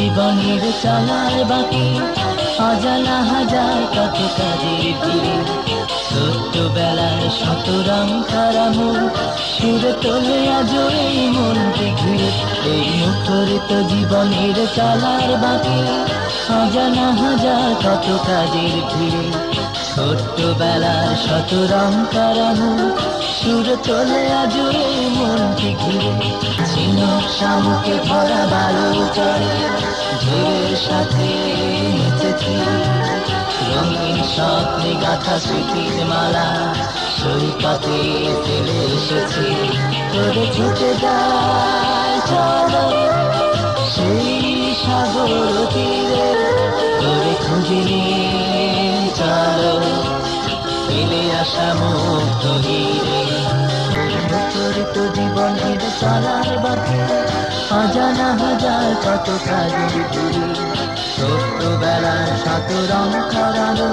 জীবনের চলার বাকি অজানা হাজার কত কাজের ভিড়ে ছোট্টবেলার শত রং করা মন সুরে তোলে আজ এই মনকে ঘিরে এই মুখরিত জীবনের চলার বাকি অজানা হাজার কত কাজের ভিড়ে ছোট্টবেলার শত রং করা মন সুর তোলে আজ এই মনকে ঘিরে শামুকে ভরা বালু চড়ে ঢেউয়ের সাথে নেচেছি রঙিন স্বপ্নে গাথা স্মৃতির মালা। সৈকতে এসেছি তোরে ছুটে চলো সেই সাগর তীরে তোরে খুঁজে নিয়ে চলো ফেলে আসা মুক্ত জীবনের চলার বাকি অজানা হাজার কত কাজের ছোট্টবেলার শত রং করালো